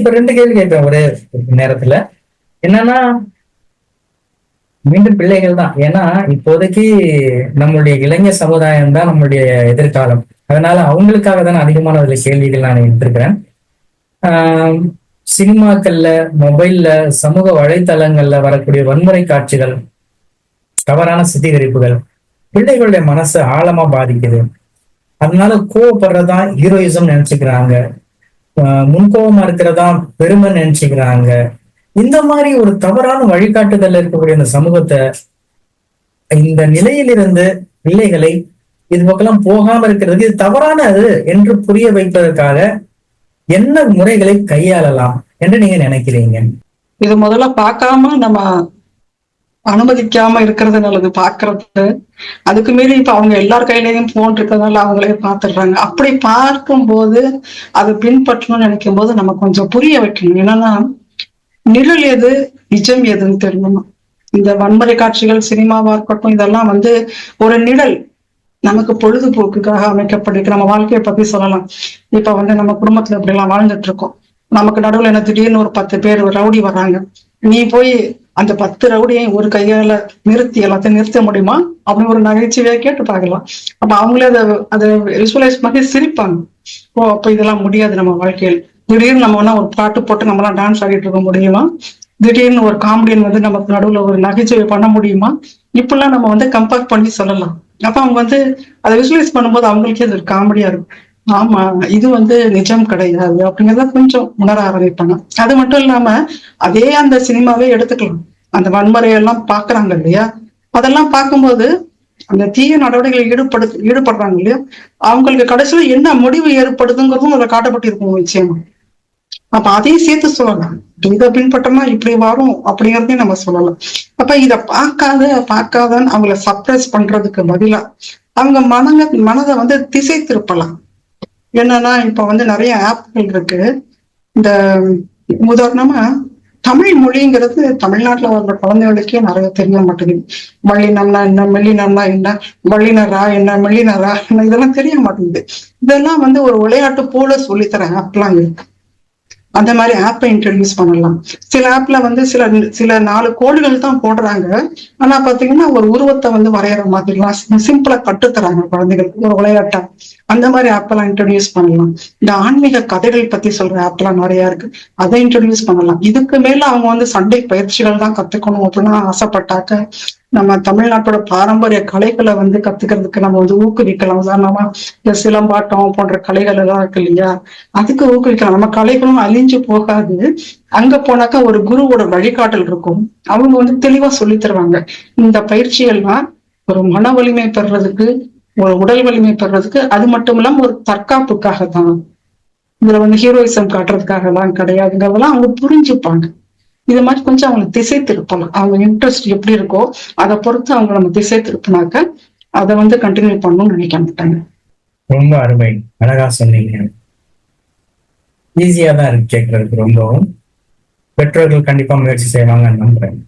இப்ப ரெண்டு கேள்வி கேட்பேன் ஒரே நேரத்துல. என்னன்னா மீண்டும் பிள்ளைகள் தான். ஏன்னா இப்போதைக்கு நம்மளுடைய இளைஞர் சமுதாயம் தான் நம்மளுடைய எதிர்காலம். அதனால அவங்களுக்காக தான் அதிகமான அதுல கேள்விகள் நான் எடுத்திருக்கிறேன். ஆஹ் சினிமாக்கள்ல மொபைல்ல சமூக வலைத்தளங்கள்ல வரக்கூடிய வன்முறை காட்சிகள் தவறான சித்திகரிப்புகள் பிள்ளைகளுடைய மனசை ஆழமா பாதிக்குது. அதனால கோவப்படுறதா ஹீரோயிசம் நினைச்சுக்கிறாங்க. முன்கோபமா இருக்கிறதா பெருமை நினைச்சுக்கிறாங்க. இந்த மாதிரி ஒரு தவறான வழிகாட்டுதல் இருக்கக்கூடிய இந்த சமூகத்தை இந்த நிலையிலிருந்து பிள்ளைகளை இது பக்கம்லாம் போகாம இருக்கிறதுக்கு இது தவறானது என்று புரிய வைப்பதற்காக என்ன முறைகளை கையாளலாம் என்று நீங்க நினைக்கிறீங்க? இது முதல்ல பார்க்காம நம்ம அனுமதிக்காம இருக்கிறது நல்லது பாக்குறது. அதுக்கு மீறி இப்ப அவங்க எல்லார் கையிலயும் போன் இருக்கிறதுனால அவங்களே பார்த்துடுறாங்க அப்படி பார்க்கும்போது அதை பின்பற்றணும்னு நினைக்கும் போது நம்ம கொஞ்சம் புரிய வைக்கணும். என்னன்னா நிழல் எது நிஜம் எதுன்னு தெரியணும். இந்த வன்முறை காட்சிகள் சினிமாவா இருக்கட்டும் இதெல்லாம் வந்து ஒரு நிழல். நமக்கு பொழுதுபோக்குக்காக அமைக்கப்பட்டிருக்கு. நம்ம வாழ்க்கையை பத்தி சொல்லலாம். இப்ப வந்து நம்ம குடும்பத்துல இப்படி எல்லாம் வாழ்ந்துட்டு இருக்கோம். நமக்கு நடுவுல என்ன திடீர்னு ஒரு பத்து பேர் ரவுடி வர்றாங்க. நீ போய் அந்த பத்து ரவுடியையும் ஒரு கையால நிறுத்தி எல்லாத்தையும் நிறுத்த முடியுமா? அப்படின்னு ஒரு நகைச்சுவையா கேட்டு பார்க்கலாம். அப்ப அவங்களே அதை அதை விசுவலைஸ் பண்ணி சிரிப்பாங்க. ஓ அப்ப இதெல்லாம் முடியாது நம்ம வாழ்க்கையில். திடீர்னு நம்ம வேணா ஒரு பாட்டு போட்டு நம்மளாம் டான்ஸ் ஆடிட்டு இருக்க முடியுமா? திடீர்னு ஒரு காமெடியன் வந்து நமக்கு நடுவுல ஒரு நகைச்சுவை பண்ண முடியுமா? இப்பெல்லாம் நம்ம வந்து கம்பேர் பண்ணி சொல்லலாம். அப்ப அவங்க வந்து அதை விசுவலைஸ் பண்ணும்போது அவங்களுக்கே அது ஒரு காமெடியா இருக்கும். ஆமா இது வந்து நிஜம் கிடையாது அப்படிங்கறத கொஞ்சம் உணர ஆரம்பிப்பாங்க. அது மட்டும் இல்லாம அதே அந்த சினிமாவே எடுத்துக்கலாம். அந்த வன்முறையெல்லாம் பாக்குறாங்க இல்லையா? அதெல்லாம் பார்க்கும்போது அந்த தீய நடவடிக்கைகள் ஈடுபடு ஈடுபடுறாங்க இல்லையா? அவங்களுக்கு கடைசியில என்ன முடிவு ஏற்படுதுங்கிறதும் அதுல காட்டப்பட்டிருக்கும் நிச்சயமா. அப்ப அதையும் சேர்த்து சொல்லலாம். இதை பின்பற்றமா இப்படி வரும் அப்படிங்கறதையும் நம்ம சொல்லலாம். அப்ப இத பார்க்காத பார்க்காதன்னு அவங்கள சப்ரஸ் பண்றதுக்கு பதிலா அவங்க மனங்க மனதை வந்து திசை திருப்பலாம். என்னன்னா இப்ப வந்து நிறைய ஆப்கள் இருக்கு. இந்த உதாரணமா தமிழ் மொழிங்கிறது தமிழ்நாட்டுல வர்ற குழந்தைகளுக்கே நிறைய தெரிய மாட்டேங்குது. மல்லினம்னா என்ன மெல்லினம்னா என்ன வள்ளினரா என்ன மெல்லினரா என்ன இதெல்லாம் தெரிய மாட்டேங்குது. இதெல்லாம் வந்து ஒரு விளையாட்டு போல சொல்லித்தர ஆப்லாம் இருக்கு. அந்த மாதிரி ஆப்பை இன்ட்ரடியூஸ் பண்ணலாம். சில ஆப்ல வந்து சில சில நாலு கோடுகள் தான் போடுறாங்க. ஆனா பாத்தீங்கன்னா ஒரு உருவத்தை வந்து வரைகிற மாதிரிலாம் சிம்பிளா கட்டுத்தராங்க குழந்தைகளுக்கு. ஒரு விளையாட்டா. அந்த மாதிரி ஆப்பெல்லாம் இன்ட்ரடியூஸ் பண்ணலாம். இந்த ஆன்மீக கதைகள் பத்தி சொல்ற ஆப்லாம் நிறைய இருக்கு. அதை இன்ட்ரடியூஸ் பண்ணலாம். இதுக்கு மேல அவங்க வந்து சண்டை பயிற்சிகள் தான் கத்துக்கணும் அப்படின்னு ஆசைப்பட்டாக்க நம்ம தமிழ்நாட்டோட பாரம்பரிய கலைகளை வந்து கத்துக்கிறதுக்கு நம்ம வந்து ஊக்குவிக்கலாம். உதாரணமா இந்த சிலம்பாட்டம் போன்ற கலைகள் எல்லாம் இருக்கு இல்லையா? அதுக்கு ஊக்குவிக்கலாம். நம்ம கலைகளும் அழிஞ்சு போகாது. அங்க போனாக்கா ஒரு குருவோட வழிகாட்டல் இருக்கும். அவங்க வந்து தெளிவா சொல்லி தருவாங்க. இந்த பயிற்சிகள்லாம் ஒரு மன வலிமை பெறுறதுக்கு உடல் வலிமை பெறுறதுக்கு அது மட்டும் இல்லாம ஒரு தற்காப்புக்காக தான் இதுல வந்து ஹீரோயிசம் காட்டுறதுக்காக எல்லாம் கிடையாதுங்கிறதெல்லாம் அவங்க புரிஞ்சுப்பாங்க. இது மாதிரி கொஞ்சம் அவங்களை திசை திருப்பலாம். அவங்க இன்ட்ரெஸ்ட் எப்படி இருக்கோ அதை பொறுத்து அவங்க நம்ம திசை திருப்பினாக்க அதை வந்து கண்டினியூ பண்ணணும்னு நினைக்க மாட்டாங்க. ரொம்ப அருமை. அழகா சொன்னீங்க. ஈஸியா தான் இருக்கு கேட்கறதுக்கு ரொம்பவும். பெற்றோர்கள் கண்டிப்பா முயற்சி செய்வாங்கன்னு நம்புறேன்.